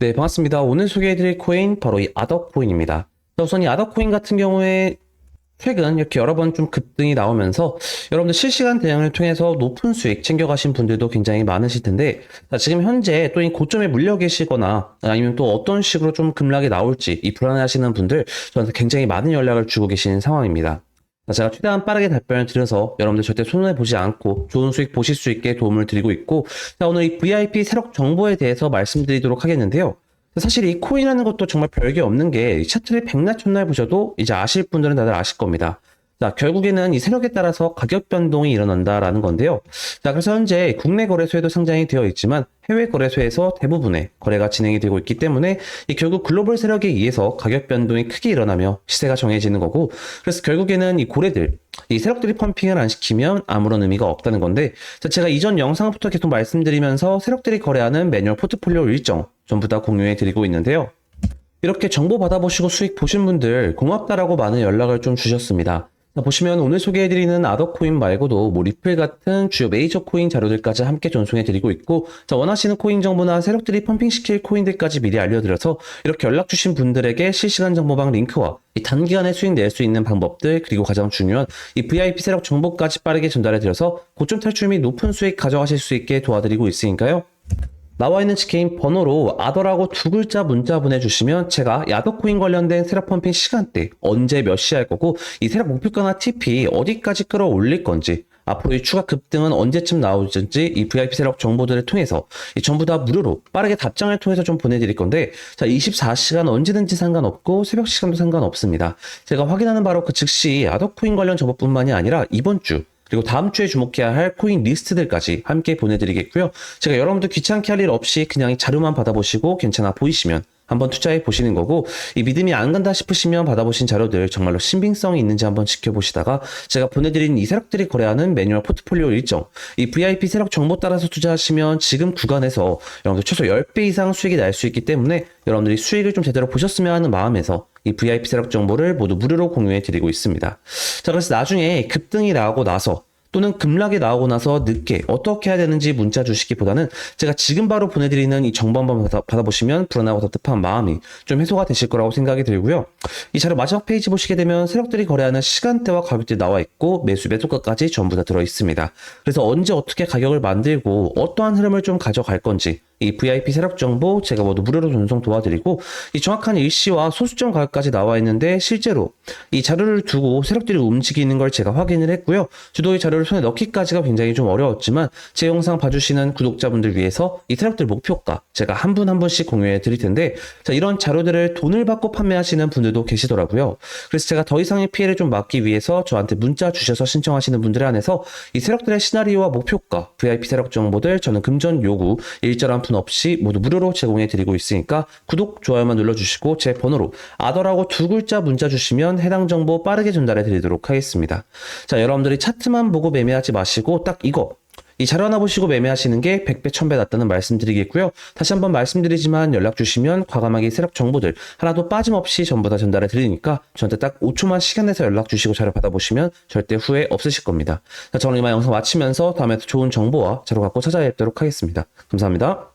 네, 반갑습니다. 오늘 소개해드릴 코인 바로 이 아더 코인입니다. 우선 이 아더 코인 같은 경우에 최근 이렇게 여러 번 좀 급등이 나오면서 여러분들 실시간 대응을 통해서 높은 수익 챙겨가신 분들도 굉장히 많으실 텐데 자, 지금 현재 또 이 고점에 물려 계시거나 아니면 또 어떤 식으로 좀 급락이 나올지 이 불안해하시는 분들 저한테 굉장히 많은 연락을 주고 계신 상황입니다. 자, 제가 최대한 빠르게 답변을 드려서 여러분들 절대 손해 보지 않고 좋은 수익 보실 수 있게 도움을 드리고 있고 자, 오늘 이 VIP 세력 정보에 대해서 말씀드리도록 하겠는데요. 사실 이 코인이라는 것도 정말 별게 없는 게 차트를 백날 첫날 보셔도 이제 아실 분들은 다들 아실 겁니다. 자, 결국에는 이 세력에 따라서 가격 변동이 일어난다라는 건데요. 자, 그래서 현재 국내 거래소에도 상장이 되어 있지만 해외 거래소에서 대부분의 거래가 진행이 되고 있기 때문에 이 결국 글로벌 세력에 의해서 가격 변동이 크게 일어나며 시세가 정해지는 거고 그래서 결국에는 이 고래들 이 세력들이 펌핑을 안 시키면 아무런 의미가 없다는 건데 자, 제가 이전 영상부터 계속 말씀드리면서 세력들이 거래하는 매뉴얼 포트폴리오 일정 전부 다 공유해 드리고 있는데요. 이렇게 정보 받아보시고 수익 보신 분들 고맙다라고 많은 연락을 좀 주셨습니다. 자, 보시면 오늘 소개해드리는 아더 코인 말고도 뭐 리플 같은 주요 메이저 코인 자료들까지 함께 전송해드리고 있고 자, 원하시는 코인 정보나 세력들이 펌핑시킬 코인들까지 미리 알려드려서 이렇게 연락 주신 분들에게 실시간 정보방 링크와 이 단기간에 수익 낼 수 있는 방법들 그리고 가장 중요한 이 VIP 세력 정보까지 빠르게 전달해드려서 고점 탈출 및 높은 수익 가져가실 수 있게 도와드리고 있으니까요. 나와 있는 지케인 번호로 아더라고 두 글자 문자 보내주시면 제가 야더코인 관련된 세력 펌핑 시간대 언제 몇 시 할 거고 이 세력 목표가나 TP 어디까지 끌어올릴 건지 앞으로 이 추가 급등은 언제쯤 나올지 이 VIP 세력 정보들을 통해서 이 전부 다 무료로 빠르게 답장을 통해서 좀 보내드릴 건데 자 24시간 언제든지 상관없고 새벽 시간도 상관없습니다. 제가 확인하는 바로 그 즉시 아더코인 관련 정보뿐만이 아니라 이번 주 그리고 다음 주에 주목해야 할 코인 리스트들까지 함께 보내드리겠고요. 제가 여러분들 귀찮게 할 일 없이 그냥 이 자료만 받아보시고 괜찮아 보이시면 한번 투자해 보시는 거고 이 믿음이 안 간다 싶으시면 받아보신 자료들 정말로 신빙성이 있는지 한번 지켜보시다가 제가 보내드린 이 세력들이 거래하는 매뉴얼 포트폴리오 일정 이 VIP 세력 정보 따라서 투자하시면 지금 구간에서 여러분들 최소 10배 이상 수익이 날 수 있기 때문에 여러분들이 수익을 좀 제대로 보셨으면 하는 마음에서 이 VIP 세력 정보를 모두 무료로 공유해 드리고 있습니다. 자 그래서 나중에 급등이 나오고 나서 또는 급락이 나오고 나서 늦게 어떻게 해야 되는지 문자 주시기보다는 제가 지금 바로 보내드리는 이 정보 한번 받아, 받아 보시면 불안하고 답답한 마음이 좀 해소가 되실 거라고 생각이 들고요. 이 자료 마지막 페이지 보시게 되면 세력들이 거래하는 시간대와 가격들이 나와 있고 매수 매도가까지 전부 다 들어 있습니다. 그래서 언제 어떻게 가격을 만들고 어떠한 흐름을 좀 가져갈 건지 이 VIP 세력 정보 제가 모두 무료로 전송 도와드리고 이 정확한 일시와 소수점 가격까지 나와 있는데 실제로 이 자료를 두고 세력들이 움직이는 걸 제가 확인을 했고요. 주도의 자료를 손에 넣기까지가 굉장히 좀 어려웠지만 제 영상 봐주시는 구독자분들 위해서 이 세력들 목표가 제가 한 분 한 분씩 공유해 드릴 텐데 자 이런 자료들을 돈을 받고 판매하시는 분들도 계시더라고요. 그래서 제가 더 이상의 피해를 좀 막기 위해서 저한테 문자 주셔서 신청하시는 분들에 한해서 이 세력들의 시나리오와 목표가 VIP 세력 정보들 저는 금전 요구 일절한 푼 없이 모두 무료로 제공해 드리고 있으니까 구독, 좋아요만 눌러주시고 제 번호로 아더라고 두 글자 문자 주시면 해당 정보 빠르게 전달해 드리도록 하겠습니다. 자, 여러분들이 차트만 보고 매매하지 마시고 딱 이거 이 자료 하나 보시고 매매하시는 게 100배, 1000배 낫다는 말씀드리겠고요. 다시 한번 말씀드리지만 연락 주시면 과감하게 세력 정보들 하나도 빠짐없이 전부 다 전달해 드리니까 저한테 딱 5초만 시간 내서 연락 주시고 자료 받아보시면 절대 후회 없으실 겁니다. 자, 저는 이만 영상 마치면서 다음에 또 좋은 정보와 자료 갖고 찾아뵙도록 하겠습니다. 감사합니다.